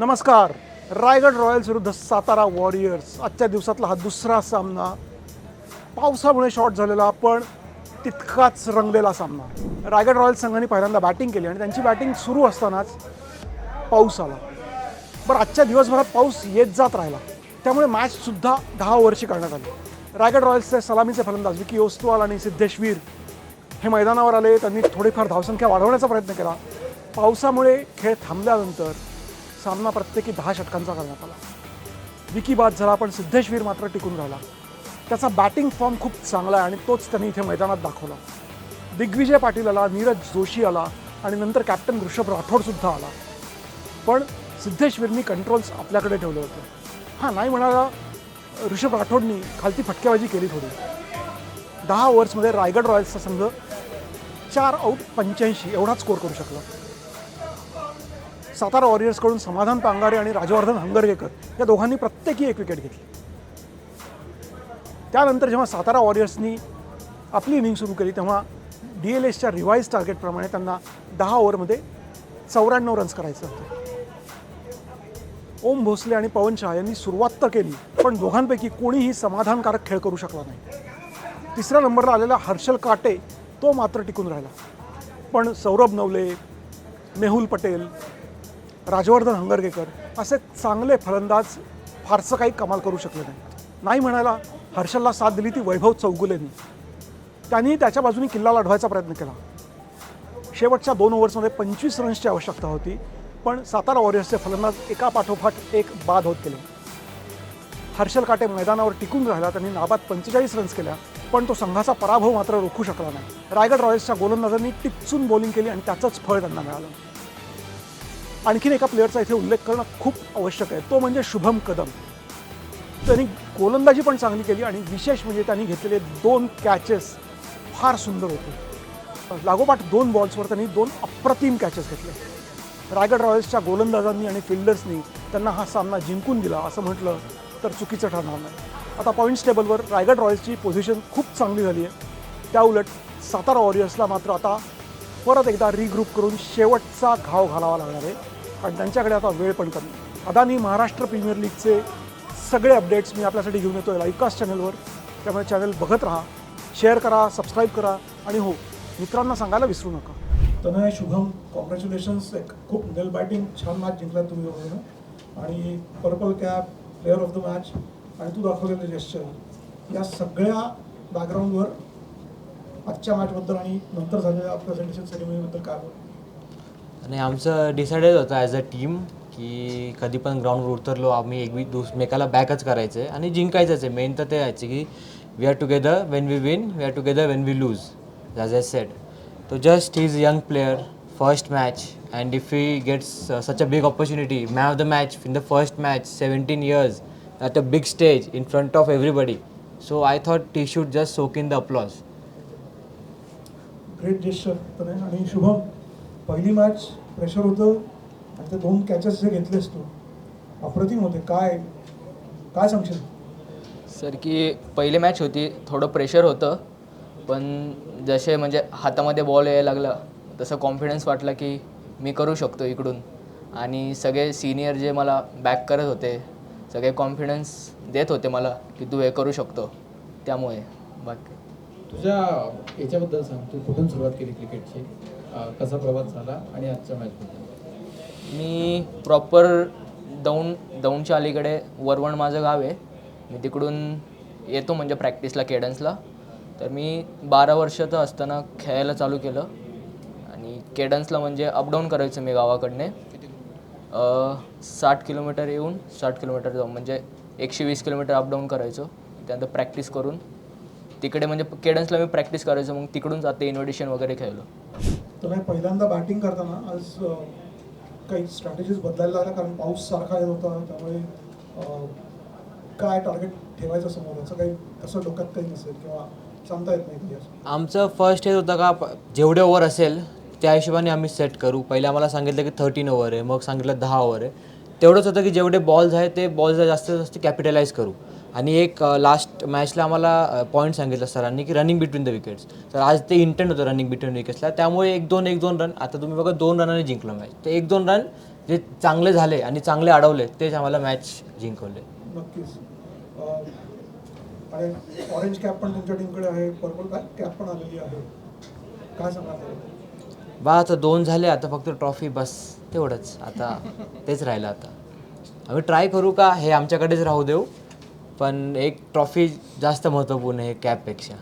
नमस्कार. रायगड रॉयल्स विरुद्ध सातारा वॉरियर्स. आजच्या दिवसातला हा दुसरा सामना. पावसामुळे शॉर्ट झालेला पण तितकाच रंगलेला सामना. रायगड रॉयल्स संघाने पहिल्यांदा बॅटिंग केली आणि त्यांची बॅटिंग सुरू असतानाच पाऊस आला. बरं आजच्या दिवसभरात पाऊस येत जात राहिला. त्यामुळे मॅचसुद्धा दहा ओव्हरची करण्यात आली. रायगड रॉयल्सचे सलामीचे फलंदाज विकी ओस्तवाल आणि सिद्धेशवीर हे मैदानावर आले. त्यांनी थोडीफार धावसंख्या वाढवण्याचा प्रयत्न केला. पावसामुळे खेळ थांबल्यानंतर सामना प्रत्येकी दहा षटकांचा करण्यात आला. विकी बाद झाला पण सिद्धेशवीर मात्र टिकून राहिला. त्याचा बॅटिंग फॉर्म खूप चांगला आहे आणि तोच त्यांनी इथे मैदानात दाखवला. दिग्विजय पाटील आला नीरज जोशी आला आणि नंतर कॅप्टन ऋषभ राठोडसुद्धा आला. पण सिद्धेश्वरनी कंट्रोल्स आपल्याकडे ठेवले होते. हां नाही म्हणाला ऋषभ राठोडनी खालती फटकेबाजी केली थोडी. दहा ओव्हर्समध्ये रायगड रॉयल्सचा संघ चार आऊट पंच्याऐंशी एवढा स्कोर करू शकला. सातारा वॉरियर्सकडून समाधान पांगारे आणि राजवर्धन हंगरगेकर या दोघांनी प्रत्येकी एक विकेट घेतली. त्यानंतर जेव्हा सातारा वॉरियर्सनी आपली इनिंग सुरू केली तेव्हा डी एल एसच्या रिवाईज टार्गेटप्रमाणे त्यांना दहा ओव्हरमध्ये चौऱ्याण्णव रन्स करायचं होतं. ओम भोसले आणि पवन शहा यांनी सुरुवात तर केली पण दोघांपैकी कोणीही समाधानकारक खेळ करू शकला नाही. तिसऱ्या नंबरला आलेला हर्षल काटे तो मात्र टिकून राहिला. पण सौरभ नवले मेहुल पटेल राजवर्धन हंगरगेकर असे चांगले फलंदाज फारसं काही कमाल करू शकले नाही नाही म्हणायला हर्षलला साथ दिली ती वैभव चौगुलेनी. त्यांनी त्याच्या बाजूने किल्ला लढवायचा प्रयत्न केला. शेवटच्या दोन ओव्हर्समध्ये पंचवीस रन्सची आवश्यकता होती पण सातारा वॉरियर्सचे फलंदाज एका पाठोपाठ एक बाद होत गेले. हर्षल काटे मैदानावर टिकून राहिला त्यांनी नाबाद पंचेचाळीस रन्स केल्या पण तो संघाचा पराभव मात्र रोखू शकला नाही. रायगड रॉयल्सच्या गोलंदाजांनी टिपचून बॉलिंग केली आणि त्याचंच फळ त्यांना मिळालं. आणखीन एका प्लेअरचा इथे उल्लेख करणं खूप आवश्यक आहे. तो म्हणजे शुभम कदम. त्यांनी गोलंदाजी पण चांगली केली आणि विशेष म्हणजे त्यांनी घेतलेले दोन कॅचेस फार सुंदर होते. लागोपाठ दोन बॉल्सवर त्यांनी दोन अप्रतिम कॅचेस घेतले. रायगड रॉयल्सच्या गोलंदाजांनी आणि फिल्डर्सनी त्यांना हा सामना जिंकून दिला असं म्हटलं तर चुकीचं ठरणार नाही. आता पॉईंट्स टेबलवर रायगड रॉयल्सची पोझिशन खूप चांगली झाली आहे. त्याउलट सातारा वॉरियर्सला मात्र आता परत एकदा रिग्रुप करून शेवटचा घाव घालावा लागणार आहे. आणि त्यांच्याकडे आता वेळ पण कमी. अदानी महाराष्ट्र प्रीमियर लीगचे सगळे अपडेट्स मी आपल्यासाठी घेऊन येतो लाईकास्ट चॅनलवर त्यामुळे चॅनल बघत राहा शेअर करा सबस्क्राईब करा आणि हो मित्रांना सांगायला विसरू नका. तनय शुभम कॉंग्रॅच्युलेशन्स एक खूप नेल बॅटिंग छान मॅच जिंकला तुम्ही वगैरे आणि purple cap player of the match आणि तू दाखवलेलं जेस्चर या सगळ्या बॅकग्राऊंडवर आजच्या मॅचबद्दल आणि नंतर झालेल्या प्रेझेंटेशन सेरेमनीबद्दल काय बोल आणि आमचं डिसाइडेड होतं ॲज अ टीम की कधी पण ग्राउंडवर उतरलो आम्ही एक दुसमेकाला बॅकच करायचं आहे आणि जिंकायचंच आहे. मेन तर ते आहे की we are together when we win we are together when we lose as a set तो just he is young player first match and if he gets such a big opportunity man of the match in the first match seventeen years at a big stage in front of everybody so I thought he should just soak in the applause great आणि शुभम पहिली match pressure होतं आणि ते दोन catches जे घेतलेस तू अप्रतिम होते. काय काय सांगशील? सर की पहिली मॅच होती थोडं प्रेशर होतं पण जसे म्हणजे हातामध्ये बॉल यायला लागला तसं कॉन्फिडन्स वाटला की मी करू शकतो इकडून. आणि सगळे सिनियर जे मला बॅक करत होते सगळे कॉन्फिडन्स देत होते मला की तू हे करू शकतो. त्यामुळे बाकी. तुझ्या याच्याबद्दल सांग तू कुठून सुरुवात केली क्रिकेटची कसा प्रवास झाला आणि आजच्या मॅचबद्दल मी प्रॉपर दौंड दौंडच्या अलीकडे वरवण माझं गाव आहे. मी तिकडून येतो म्हणजे प्रॅक्टिसला केडन्सला तर मी बारा वर्षाचं असताना खेळायला चालू केलं. आणि केडन्सला म्हणजे अपडाऊन करायचं मी गावाकडने. साठ किलोमीटर येऊन साठ किलोमीटर जाऊन म्हणजे एकशे वीस किलोमीटर अपडाऊन करायचो. त्यानंतर प्रॅक्टिस करून तिकडे म्हणजे केडन्सला मी प्रॅक्टिस करायचो. मग तिकडून जाते इन्व्हिटेशन वगैरे खेळलो तर पहिल्यांदा बॅटिंग करताना आज काही स्ट्रॅटेजीज बदलायला लागल्या कारण पाऊस सारखा येत होता. त्यामुळे काय टार्गेट ठेवायचं समोर? याचं काही असं डोक्यात काही नसेल किंवा सांगता येत नाही आमचं फर्स्ट हे होतं का जेवढे ओव्हर असेल त्या हिशोबाने आम्ही सेट करू. पहिले आम्हाला सांगितलं की थर्टीन ओव्हर आहे मग सांगितलं दहा ओव्हर आहे. तेवढंच होतं की जेवढे बॉल्स आहेत ते बॉल्स जास्तीत जास्त कॅपिटलाइज करू. आणि एक लास्ट मॅचला आम्हाला पॉईंट सांगितलं सरांनी की रनिंग बिटवीन द विकेट्स तर आज ते इंटेंट होतं रनिंग बिटवीन विकेट्सला त्यामुळे एक दोन एक दोन रन आता तुम्ही बघा दोन रनाने जिंकलं मॅच तर एक दोन रन जे चांगले झाले आणि चांगले अडवले तेच आम्हाला मॅच जिंकवले. नक्कीच. ऑरेंज कॅप पण तुमच्या टीमकडे आहे. पर्पल कॅप पण आलेली आहे. काय? बा आता दोन झाले आता फक्त ट्रॉफी बस. तेवढंच. आता तेच राहिलं आता. आम्ही ट्राय करू का? हे आमच्याकडेच राहू देऊ. पण एक ट्रॉफी जास्त महत्त्वपूर्ण आहे कॅपपेक्षा.